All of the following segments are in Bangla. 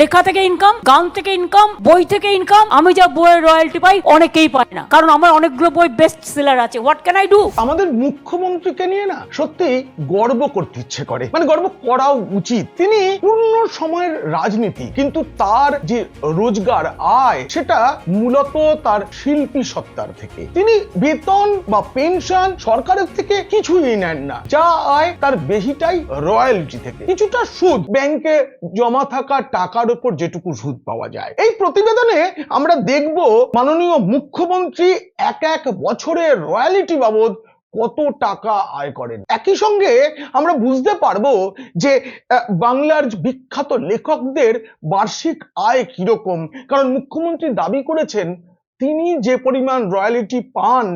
লেখা থেকে ইনকাম গান থেকে ইনকাম বই থেকে ইনকাম আমি যা বইয়ের রয়্যালটি পাই অনেকেই পায় না। কারণ আমার অনেকগুলো বই বেস্ট সেলার আছে। হোয়াট ক্যান আই ডু আমাদের মুখ্যমন্ত্রীকে নিয়ে না সত্যি গর্ব করতে ইচ্ছে করে। মানে গর্ব করাও উচিত। তিনি পূর্ণ সময়ের রাজনীতি, কিন্তু তার যে রোজগার আয়, সেটা মূলত তার শিল্পী সত্তার থেকে। তিনি বেতন বা পেনশন সরকারের থেকে কিছুই নেন না। যা আয় তার বেশিটাই রয়্যালটি থেকে। কিছুটা সুদ ব্যাংকে জমা থাকা টাকার উপর যেটুকু সুদ পাওয়া যায়। এই প্রতিবেদনে আমরা দেখব মাননীয় মুখ্যমন্ত্রী এক এক বছরের রয়্যালিটি বাবদ কত টাকা আয় করেন। একই সঙ্গে আমরা বুঝতে পারব যে বাংলার বিখ্যাত লেখকদের বার্ষিক আয় কীরকম। কারণ মুখ্যমন্ত্রী দাবি করেছেন, তিনি যে পরিমাণ রয়্যালিটি পান,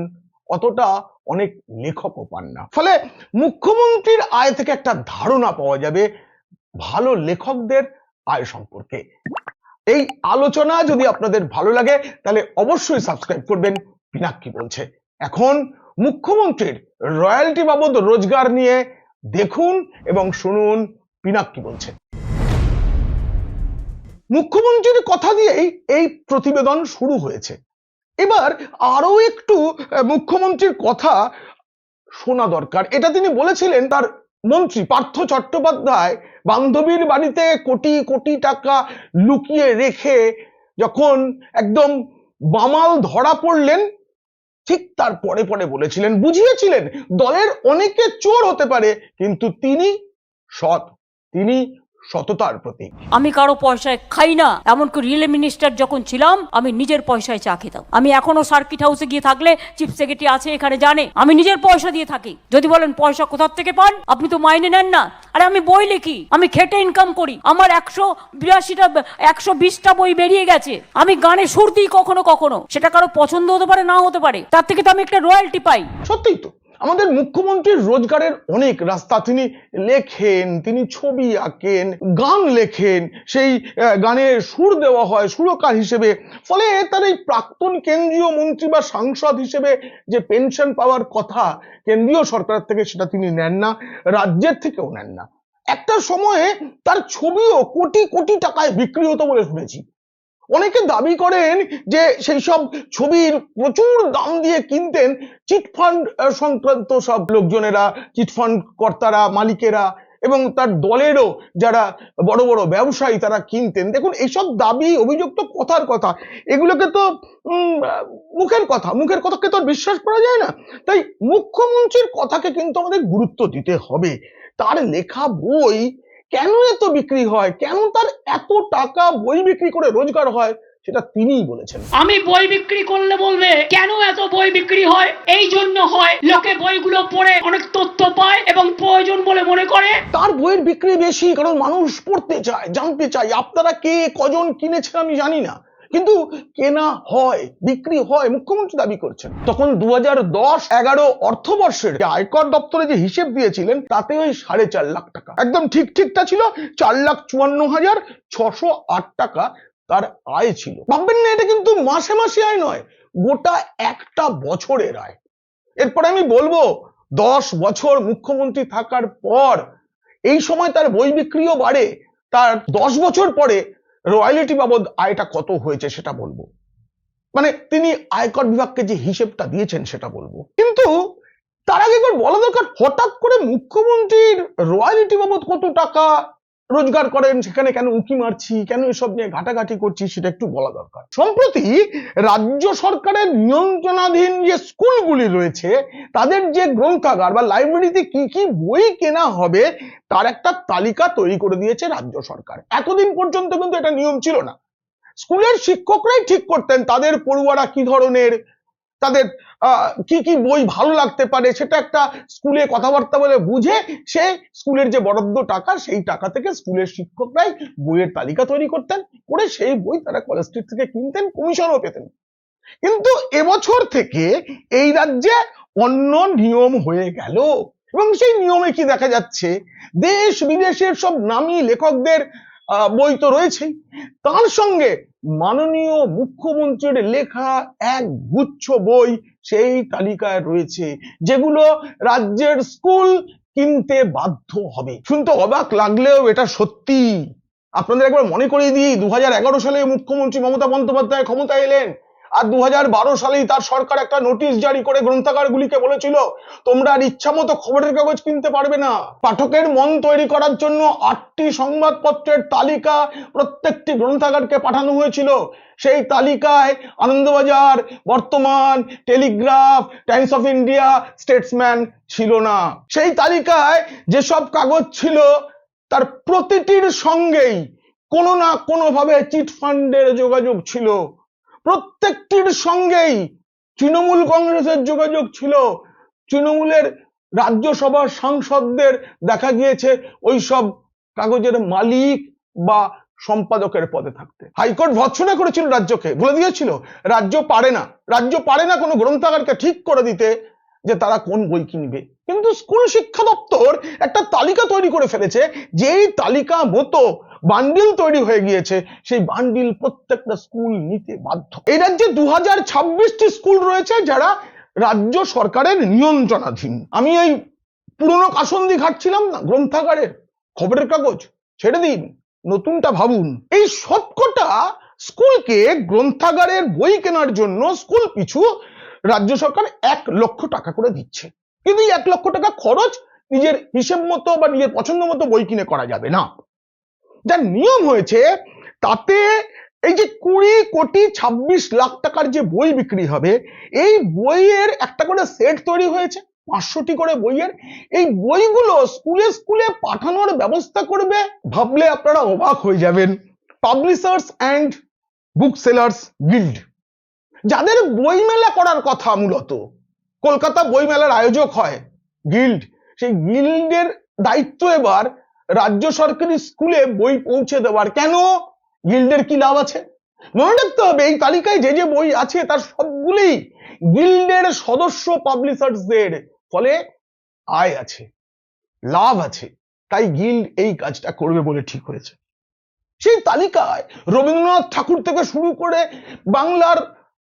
অতটা অনেক লেখকও পান না। ফলে মুখ্যমন্ত্রীর আয় থেকে একটা ধারণা পাওয়া যাবে, ভালো লেখকদের আয় সম্পর্কে। এই আলোচনা যদি আপনাদের ভালো লাগে, তাহলে অবশ্যই সাবস্ক্রাইব করবেন, পিনাক্কি বলছে। এখন মুখ্যমন্ত্রীর রয়্যালটি বাবদ রোজগার নিয়ে দেখুন এবং শুনুন, পিনাক্কি বলছে। মুখ্যমন্ত্রীর কথা দিয়েই এই প্রতিবেদন শুরু হয়েছে। এবার আরও একটু মুখ্যমন্ত্রীর কথা শোনা দরকার। এটা তিনি বলেছিলেন তার মন্ত্রী পার্থ চট্টোপাধ্যায় বান্ধবীর বাড়িতে কোটি কোটি টাকা লুকিয়ে রেখে যখন একদম বামাল ধরা পড়লেন, ঠিক তার পরে পরে বলেছিলেন, বুঝিয়েছিলেন, দলের অনেকে চোর হতে পারে, কিন্তু তিনি সৎ। তিনি সততার প্রতীক। আমি কারও পয়সায় খাই না এমনকি রিলে মিনিস্টার যখন ছিলাম আমি নিজের পয়সায় চা খেতাম। আমি এখনও সার্কিট হাউসে গিয়ে থাকলে চিফ সেক্রেটারি আছে এখানে জানে। আমি নিজের পয়সা দিয়ে থাকি। যদি বলেন পয়সা কোথার থেকে পান আপনি তো মাইনে নেন না। আরে আমি বই লিখি আমি খেটে ইনকাম করি। আমার একশো বিরাশিটা একশো বিশটা বই বেরিয়ে গেছে। আমি গানে সুর দিই কখনো কখনো। সেটা কারও পছন্দ হতে পারে না হতে পারে। তার থেকে তো আমি একটা রয়্যালটি পাই। সত্যিই তো। আমাদের মুখ্যমন্ত্রীর রোজগারের অনেক রাস্তা তিনি লেখেন, তিনি ছবি আঁকেন, গান লেখেন, সেই গানে সুর দেওয়া হয়, সুরকার হিসেবে। ফলে তার এই প্রাক্তন কেন্দ্রীয় মন্ত্রী বা সাংসদ হিসেবে যে পেনশন পাওয়ার কথা কেন্দ্রীয় সরকার থেকে সেটা তিনি নেন না, রাজ্যের থেকেও নেন না। একটা সময়ে তার ছবিও কোটি কোটি টাকায় বিক্রি হতো বলে শুনেছি। অনেকে দাবি করেন যে সেই সব ছবির প্রচুর দাম দিয়ে কিনতেন চিটফান্ড সংক্রান্ত সব লোকজনেরা চিটফান্ড কর্তারা, মালিকেরা এবং তার দলেরও যারা বড় বড় ব্যবসায়ী তারা কিনতেন। দেখুন এইসব দাবি, অভিযোগ তো কথার কথা। এগুলোকে তো মুখের কথা, মুখের কথাকে তো বিশ্বাস করা যায় না। তাই মুখ্যমন্ত্রীর কথাকে কিন্তু আমাদের গুরুত্ব দিতে হবে। তার লেখা বই কেন এত বিক্রি হয়? কেন তার এত টাকা বই বিক্রি করে রোজগার হয়? সেটা তিনিই বলেছেন। আমি বই বিক্রি করলে বলবে কেন এত বই বিক্রি হয়? এই জন্য হয় লোকে বইগুলো পড়ে অনেক তথ্য পায় এবং প্রয়োজন বলে মনে করে। তার বইয়ের বিক্রি বেশি কারণ মানুষ পড়তে চায় জানতে চায়। আপনারা কে কজন কিনেছেন আমি জানি না। কিন্তু কেনা হয়, বিক্রি হয়, মুখ্যমন্ত্রী দাবি করছেন। তখন দু হাজার দশ এগারো অর্থবর্ষের আয়কর দপ্তরে যে হিসেব দিয়েছিলেন, তাতে ওই সাড়ে চার লাখ টাকা। একদম ঠিক ঠিকটা ছিল, চার লাখ চুয়ান্ন হাজার ছশো আট টাকা তার আয় ছিল। ভাববেন না, এটা কিন্তু মাসে মাসে আয় নয়, গোটা একটা বছরের আয়। এরপরে আমি বলব, দশ বছর মুখ্যমন্ত্রী থাকার পর, এই সময় তার বই বিক্রিও বাড়ে, তার দশ বছর পরে রয়্যালিটি বাবদ আয়টা কত হয়েছে সেটা বলব। মানে তিনি আয়কর বিভাগকে যে হিসেবটা দিয়েছেন সেটা বলব। কিন্তু তার আগে একবার বলা দরকার, হঠাৎ করে মুখ্যমন্ত্রীর রয়্যালিটি বাবদ কত টাকা? রোজগার করেন, সেখানে কেন উঁকি মারছি, কেন এসব নিয়ে ঘাটাঘাটি করছি সেটা একটু বলা দরকার। সম্প্রতি রাজ্য সরকারের নিয়ন্ত্রণাধীন যে স্কুলগুলি রয়েছে, তাদের যে গ্রন্থাগার বা লাইব্রেরিতে কি কি বই কেনা হবে, তার একটা তালিকা তৈরি করে দিয়েছে রাজ্য সরকার। এতদিন পর্যন্ত কিন্তু এটা নিয়ম ছিল না। স্কুলের শিক্ষকরাই ঠিক করতেন, তাদের পড়ুয়ারা কি ধরনের তাদের কি কি বই ভালো লাগতে পারে সেটা একটা স্কুলে কথাবার্তা বলে বুঝে সে স্কুলের যে বরাদ্দ টাকা সেই টাকা থেকে স্কুলের শিক্ষকরাই বইয়ের তালিকা তৈরি করতেন, করে সেই বই তারা কলেজ স্ট্রিট থেকে কিনতেন কমিশনও পেতেন। কিন্তু এবছর থেকে এই রাজ্যে অন্য নিয়ম হয়ে গেল এবং সেই নিয়মে কি দেখা যাচ্ছে? দেশ বিদেশের সব নামী লেখকদের বই তো রয়েছেই। তার সঙ্গে মাননীয় মুখ্যমন্ত্রীর লেখা এক গুচ্ছ বই সেই তালিকায় রয়েছে, যেগুলো রাজ্যের স্কুল কিনতে বাধ্য হবে। শুনতে অবাক লাগলেও এটা সত্যি। আপনাদের একবার মনে করিয়ে দিই দু হাজার এগারো সালে মুখ্যমন্ত্রী মমতা বন্দ্যোপাধ্যায় ক্ষমতায় এলেন। আর দু হাজার বারো সালেই তার সরকার একটা নোটিশ জারি করে গ্রন্থাগারগুলিকে বলেছিল, তোমরা আর ইচ্ছা মতো খবরের কাগজ কিনতে পারবে না। পাঠকের মন তৈরি করার জন্য আটটি সংবাদপত্রের তালিকা প্রত্যেকটি গ্রন্থাগারকে পাঠানো হয়েছিল। সেই তালিকায় Anandabazar, Bartaman, Telegraph, Times of India, Statesman ছিল না। সেই তালিকায় যেসব কাগজ ছিল, তার প্রতিটির সঙ্গেই কোনো না কোনোভাবে চিট ফান্ডের যোগাযোগ ছিল। প্রত্যেকটির সঙ্গেই তৃণমূল কংগ্রেসের যোগাযোগ ছিল। তৃণমূলের রাজ্যসভার সাংসদদের দেখা গিয়েছে ওই সব কাগজের মালিক বা সম্পাদকের পদে থাকতে। হাইকোর্ট ভৎসনা করেছিল রাজ্যকে, বলে দিয়েছিল, রাজ্য পারে না। রাজ্য পারে না কোনো গ্রন্থাগারকে ঠিক করে দিতে যে তারা কোন বই কিনবে। কিন্তু স্কুল শিক্ষা দপ্তর একটা তালিকা তৈরি করে ফেলেছে, যেই তালিকা মতো বান্ডিল তৈরি হয়ে গিয়েছে, সেই বান্ডিল প্রত্যেকটা স্কুল নিতে বাধ্য। এই রাজ্যে দু হাজার ছাব্বিশটি স্কুল রয়েছে যারা রাজ্য সরকারের নিয়ন্ত্রণাধীন। আমি এই পুরনো কাসন্দি ঘাটছিলাম না, গ্রন্থাগারের খবরের কাগজ, ছেড়ে দিন, নতুনটা ভাবুন। এই সবকটা স্কুলকে গ্রন্থাগারের বই কেনার জন্য স্কুল পিছু রাজ্য সরকার এক লক্ষ টাকা করে দিচ্ছে। কিন্তু এক লক্ষ টাকা খরচ নিজের হিসেব মতো বা নিজের পছন্দ মতো বই কিনে করা যাবে না। যার নিয়ম হয়েছে তাতে এই যে কুড়ি কোটি ছাব্বিশ লাখ টাকার যে বই বিক্রি হবে, এই বইয়ের একটা করে সেট তৈরি হয়েছে, পাঁচশোটি করে বইয়ের। এই বইগুলো স্কুলে স্কুলে পাঠানোর ব্যবস্থা করবে ভাবলে আপনারা অবাক হয়ে যাবেন। Publishers and book sellers guild যাদের বইমেলা করার কথা মূলত, কলকাতা বইমেলার আয়োজক হয় গিল্ড সেই গিল্ডের দায়িত্ব এবার রাজ্য সরকারি স্কুলে বই পৌঁছে দেওয়ার কেন? গিল্ডের কি লাভ আছে? মনে রাখতে হবে, এই তালিকায় যে যে বই আছে তার সবগুলোই গিল্ডের সদস্য পাবলিশার্সদের ফলে আয় আছে, লাভ আছে। তাই গিল্ড এই কাজটা করবে বলে ঠিক হয়েছে। সেই তালিকায় রবীন্দ্রনাথ ঠাকুর থেকে শুরু করে বাংলার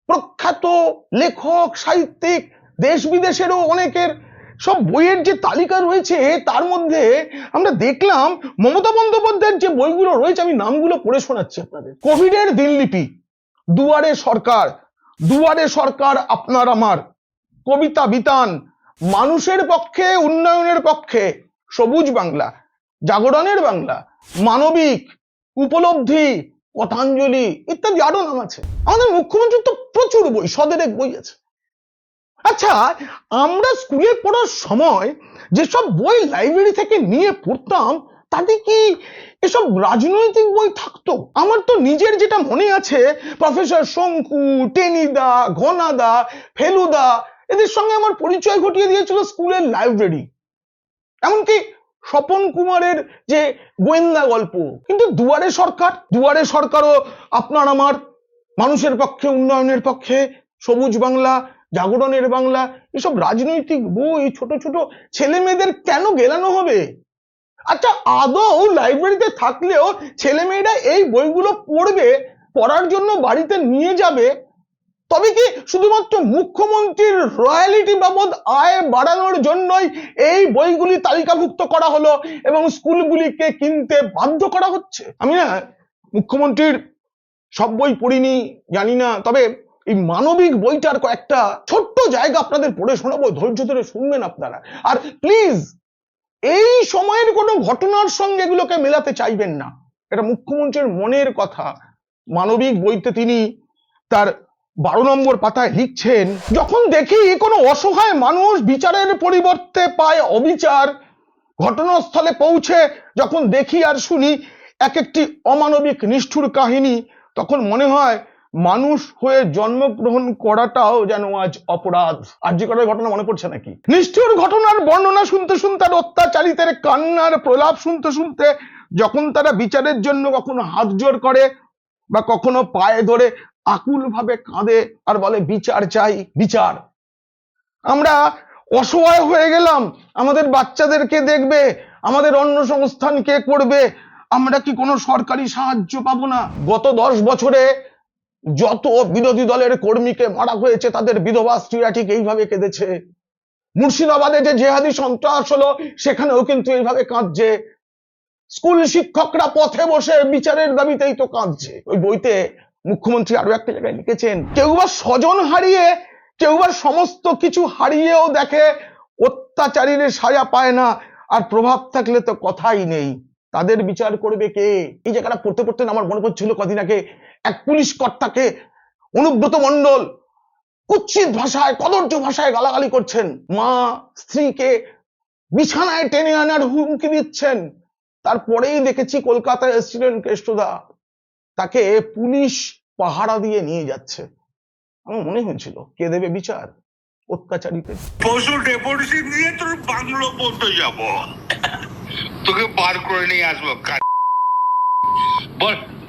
প্রখ্যাত লেখক, সাহিত্যিক, দেশ বিদেশেরও অনেকের সব বইয়ের যে তালিকা রয়েছে, তার মধ্যে আমরা দেখলাম মমতা বন্দ্যোপাধ্যায়ের যে বইগুলো রয়েছে, আমি নামগুলো পড়ে শোনাচ্ছি আপনাদের। কোভিডের দিনলিপি দুয়ারে সরকার দুয়ারে সরকার আপনার আমার, কবিতা বিতান, মানুষের পক্ষে, উন্নয়নের পক্ষে, সবুজ বাংলা, জাগরণের বাংলা, মানবিক, উপলব্ধি কথাঞ্জলি ইত্যাদি আরও নাম আছে। আমাদের মুখ্যমন্ত্রীর তো প্রচুর বই সদেরেক বই আছে। আচ্ছা আমরা স্কুলে পড়ার সময় যেসব বই লাইব্রেরি থেকে নিয়ে পড়তাম, তাতে কি এসব রাজনৈতিক বই থাকতো? আমার তো নিজের যেটা মনে আছে প্রফেসর শঙ্কু, টেনিদা, ঘনাদা, ফেলুদা, এদের সঙ্গে আমার পরিচয় ঘটিয়ে দিয়েছিল স্কুলের লাইব্রেরি এমনকি স্বপন কুমারের যে গোয়েন্দা গল্প, কিন্তু দুয়ারে সরকার, দুয়ারে সরকারও আপনার আমার, মানুষের পক্ষে, উন্নয়নের পক্ষে, সবুজ বাংলা জাগরণের বাংলা, এসব রাজনৈতিক বই ছোট ছোট ছেলে মেয়েদের কেন গেলানো হবে? আচ্ছা আদৌ লাইব্রেরিতে থাকলেও ছেলে মেয়েরা এই বইগুলো পড়বে, পড়ার জন্য বাড়িতে নিয়ে যাবে? তবে কি শুধুমাত্র মুখ্যমন্ত্রীর রয়্যালিটি বাবদ আয় বাড়ানোর জন্যই এই বইগুলি তালিকাভুক্ত করা হলো এবং স্কুলগুলিকে কিনতে বাধ্য করা হচ্ছে? আমি না মুখ্যমন্ত্রীর সব বই পড়িনি, জানি না, তবে এই মানবিক বইটার কয়েকটা ছোট্ট জায়গা আপনাদের পড়ে শোনাবো, ধৈর্য ধরে শুনবেন আপনারা। আর প্লিজ এই সময়ের কোনো ঘটনার সঙ্গে এগুলোকে মেলাতে চাইবেন না। এটা মুখ্যমন্ত্রীর মনের কথা। মানবিক বইতে তিনি তার বারো নম্বর পাতায় লিখছেন, যখন দেখি কোনো অসহায় মানুষ বিচারের পরিবর্তে পায় অবিচার, ঘটনাস্থলে পৌঁছে যখন দেখি আর শুনি এক একটি অমানবিক নিষ্ঠুর কাহিনী, তখন মনে হয় মানুষ হয়ে জন্মগ্রহণ করাটাও যেন আজ অপরাধ। আর যে কটার ঘটনা মনে পড়ছে নাকি? নিষ্ঠুর ঘটনার বর্ণনা শুনতে শুনতে আর অত্যাচারিতের কান্নার প্রলাপ শুনতে শুনতে যখন তারা বিচারের জন্য কখনো হাত জোর করে বা কখনো পায়ে ধরে আকুল ভাবে কাঁদে আর বলে, বিচার চাই, বিচার। আমরা অসহায় হয়ে গেলাম। আমাদের বাচ্চাদেরকে দেখবে, আমাদের অন্য সংস্থান কে করবে, আমরা কি কোনো সরকারি সাহায্য পাবো না? গত দশ বছরে যত বিরোধী দলের কর্মীকে মারা হয়েছে, তাদের বিধবা স্ত্রীরা ঠিক এইভাবে কেঁদেছে। মুর্শিদাবাদে যে জেহাদি সন্ত্রাস হলো, সেখানেও কিন্তু এইভাবে কাঁদছে। স্কুল শিক্ষকরা পথে বসে বিচারের দাবিতেই তো কাঁদছে। ওই বইতে মুখ্যমন্ত্রী আরও একটা জায়গায় লিখেছেন, কেউ বা স্বজন হারিয়ে, কেউ বা সমস্ত কিছু হারিয়েও দেখে, অত্যাচারীর সাজা পায় না, আর প্রভাব থাকলে তো কথাই নেই। তাদের বিচার করবে কে? এই জায়গাটা পড়তে পড়তে আমার মনে পড়ছিল কদিন আগে এক পুলিশ কর্তাকে অনুব্রত মণ্ডল কুৎসিত ভাষায় কদর্য ভাষায় গালাগালি করছেন। মা স্ত্রীকে বিছানায় টেনে আনার হুমকি দিচ্ছেন। তারপরেই দেখেছি কলকাতায় এসছিলেন কেষ্টদা। তাকে পুলিশ পাহারা দিয়ে নিয়ে যাচ্ছে। আমার মনে হয়েছিল, কে দেবে বিচার? অত্যাচারীদের। পশু ডেপুটেশন দিয়ে তোর বাংলো পর্যন্ত যাব। তোকে পার করে নিয়ে আসব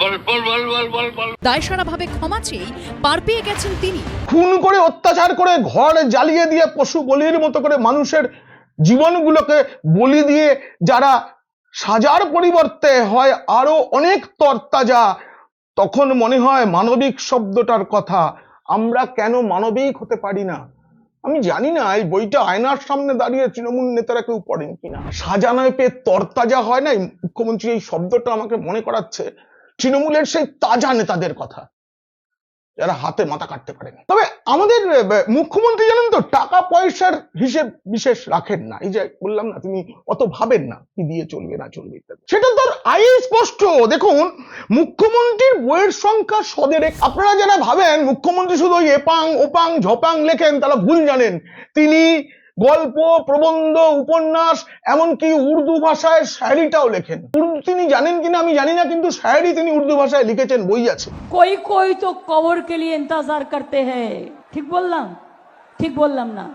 বল বল বল বল বল বল। দায়সারাভাবে ক্ষমা চেয়েই পার পেয়ে গেছেন তিনি। খুন করে অত্যাচার করে ঘর জ্বালিয়ে দিয়ে পশু বলির মতো করে মানুষের জীবনগুলোকে বলি দিয়ে যারা সাজার পরিবর্তে হয় আরও অনেক তরতাজা তখন মনে হয় মানবিক শব্দটার কথা আমরা কেন মানবিক হতে পারি না? আমি জানি না এই বইটা আয়নার সামনে দাঁড়িয়ে তৃণমূল নেতারা কেউ পড়েন কিনা। সাজানোয় পেয়ে তরতাজা হয় না মুখ্যমন্ত্রী এই শব্দটা আমাকে মনে করাচ্ছে। তৃণমূলের সেই তাজা নেতাদের কথা। যারা হাতে মাথা কাটতে পারে না তবে আমাদের মুখ্যমন্ত্রী জানেন তো টাকা পয়সার হিসেব বিশেষ রাখেন না। এই যে বললাম না, তিনি অত ভাবেন না কি দিয়ে চলবে, না চলবে ইত্যাদি। সেটা তার আই স্পষ্ট। দেখুন, মুখ্যমন্ত্রীর বইয়ের সংখ্যা সদেরেক আপনারা যারা ভাবেন, মুখ্যমন্ত্রী শুধু এপাং ওপাং ঝপাং লেখেন, তারা ভুল জানেন। তিনি গল্প প্রবন্ধ উপন্যাস এমনকি উর্দু ভাষায় শায়রিটাও লেখেন উর্দু তিনি জানেন কিনা আমি জানি না কিন্তু শায়রি তিনি উর্দু ভাষায় লিখেছেন বই আছে कोई कोई तो कवर के लिए इंतजार करते हैं ঠিক বললাম ঠিক বললাম না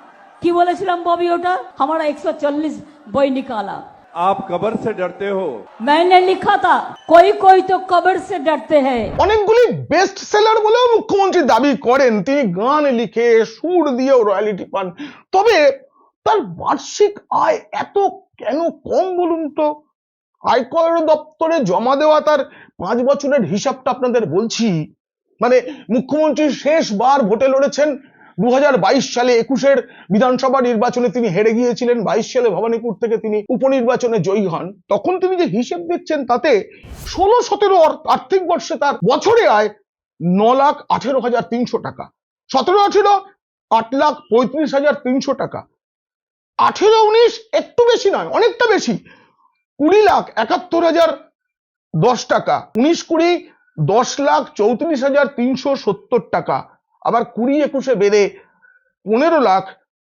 কি বলেছিলাম ববি ওটা हमारा 140 বই निकाला आप कब्र से डरते हो मैंने लिखा था कोई कोई तो कब्र से डरते हैं অনেকগুলি বেস্ট সেলার বলেও মুখ্যমন্ত্রী দাবি করেন তিনি গান লিখে সুর দিয়েও রয়্যালিটি পান তবে তার বার্ষিক আয় এত কেন কম বলুন তো? আয়কর দপ্তরে জমা দেওয়া তার পাঁচ বছরের হিসাবটা আপনাদের বলছি। মানে মুখ্যমন্ত্রী শেষবার ভোটে লড়েছেন। দু সালে একুশের বিধানসভা নির্বাচনে তিনি হেরে গিয়েছিলেন। বাইশ সালে ভবানীপুর থেকে তিনি উপনির্বাচনে জয়ী হন। তখন তিনি যে হিসেব দিচ্ছেন তাতে ষোলো সতেরো আর্থিক বর্ষে তার বছরে আয় ন লাখ আঠেরো হাজার তিনশো টাকা। সতেরো আঠেরো আট লাখ পঁয়ত্রিশ হাজার তিনশো টাকা। আঠেরো উনিশ একটু বেশি নয়, অনেকটা বেশি। কুড়ি লাখ একাত্তর হাজার দশ টাকা, উনিশ কুড়ি দশ লাখ চৌত্রিশ হাজার তিনশো সত্তর টাকা। আবার কুড়ি একুশে বেড়ে পনেরো লাখ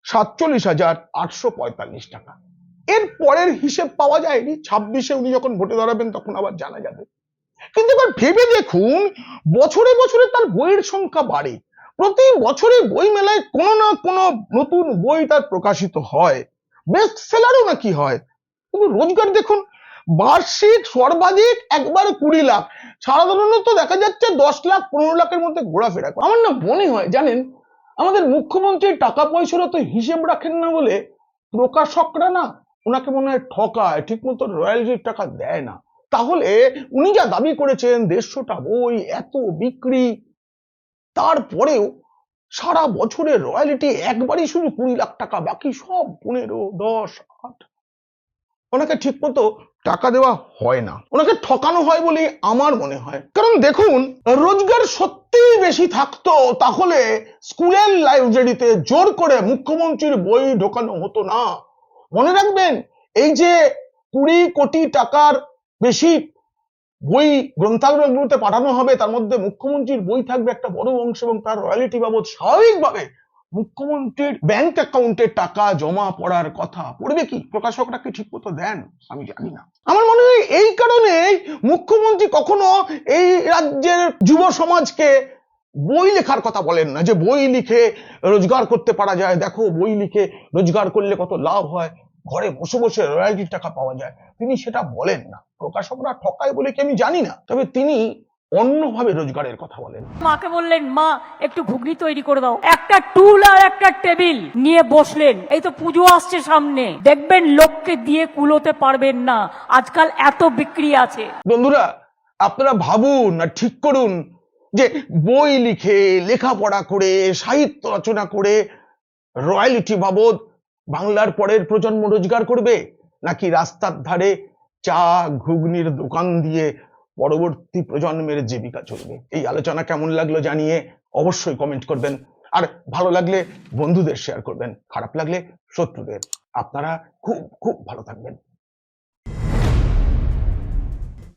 সাতচল্লিশ হাজার আটশো পঁয়তাল্লিশ টাকা। এর পরের হিসেব পাওয়া যায়নি, ছাব্বিশে উনি যখন ভোটে দাঁড়াবেন তখন আবার জানা যাবে। কিন্তু এবার ভেবে দেখুন, বছরে বছরে তার বইয়ের সংখ্যা বাড়ে। প্রতি বছরই বই মেলায় কোনো না কোনো নতুন বই তার প্রকাশিত হয়। বেস্ট সেলারও নাকি হয়? কিন্তু রোজগার দেখুন, বার্ষিক সর্বাধিক একবারে কুড়ি লাখ। সাধারণত দেখা যাচ্ছে দশ লাখ, পনেরো লাখের মধ্যে ঘোরাফেরা আমার না মনে হয়, জানেন, আমাদের মুখ্যমন্ত্রী টাকা পয়সার তো হিসেব রাখেন না বলে প্রকাশকরা না ওনাকে মনে হয় ঠকায় ঠিক মতো রয়্যালটির টাকা দেয় না। তাহলে উনি যা দাবি করেছেন, দেড়শোটা বই, এত বিক্রি তারপরেও সারা বছরের রয়্যালিটি একবারই শুধু কুড়ি লাখ টাকা, বাকি সব পনেরো, দশ, আট। ওনাকে ঠিক মতো টাকা দেওয়া হয় না। ওনাকে ঠকানো হয় বলে আমার মনে হয়। কারণ দেখুন, রোজগার সত্যিই বেশি থাকতো, তাহলে স্কুলের লাইব্রেরিতে জোর করে মুখ্যমন্ত্রীর বই ঢোকানো হতো না। মনে রাখবেন, এই যে কুড়ি কোটি টাকার বেশি বই গ্রন্থাগারগুলোতে পাঠানো হবে, তার মধ্যে মুখ্যমন্ত্রীর বই থাকবে একটা বড় অংশ এবং তার রয়্যালিটি বাবদ স্বাভাবিকভাবে মুখ্যমন্ত্রীর ব্যাংক অ্যাকাউন্টে টাকা জমা পড়ার কথা পড়বে কি? প্রকাশকরা কি ঠিক মতো দেন? আমি জানি না। আমার মনে হয় এই কারণেই মুখ্যমন্ত্রী কখনো এই রাজ্যের যুব সমাজকে বই লেখার কথা বলেন না, যে বই লিখে রোজগার করতে পারা যায়। দেখো, বই লিখে রোজগার করলে কত লাভ হয়? ঘরে বসে বসে রয়্যালটির টাকা পাওয়া যায়। তিনি সেটা বলেন না। প্রকাশকরা ঠকায় বলে কি আমি জানি না। তবে তিনি অন্যভাবে রোজগারের কথা বলেন। মাকে বললেন মা একটু ঘুগনি তৈরি করে দাও। একটা টুল আর একটা টেবিল নিয়ে বসলেন। এই তো পুজো আসছে সামনে। দেখবেন লোককে দিয়ে কুলোতে পারবেন না। আজকাল এত বিক্রি আছে। বন্ধুরা আপনারা ভাবুন আর ঠিক করুন যে বই লিখে লেখাপড়া করে সাহিত্য রচনা করে রয়্যালিটি বাবদ বাংলার পরের প্রজন্ম রোজগার করবে? নাকি রাস্তার ধারে চা ঘুগনির দোকান দিয়ে পরবর্তী প্রজন্মের জীবিকা চলবে? এই আলোচনা কেমন লাগল জানিয়ে অবশ্যই কমেন্ট করবেন। আর ভালো লাগলে বন্ধুদের শেয়ার করবেন, খারাপ লাগলে শত্রুদের। আপনারা খুব খুব ভালো থাকবেন।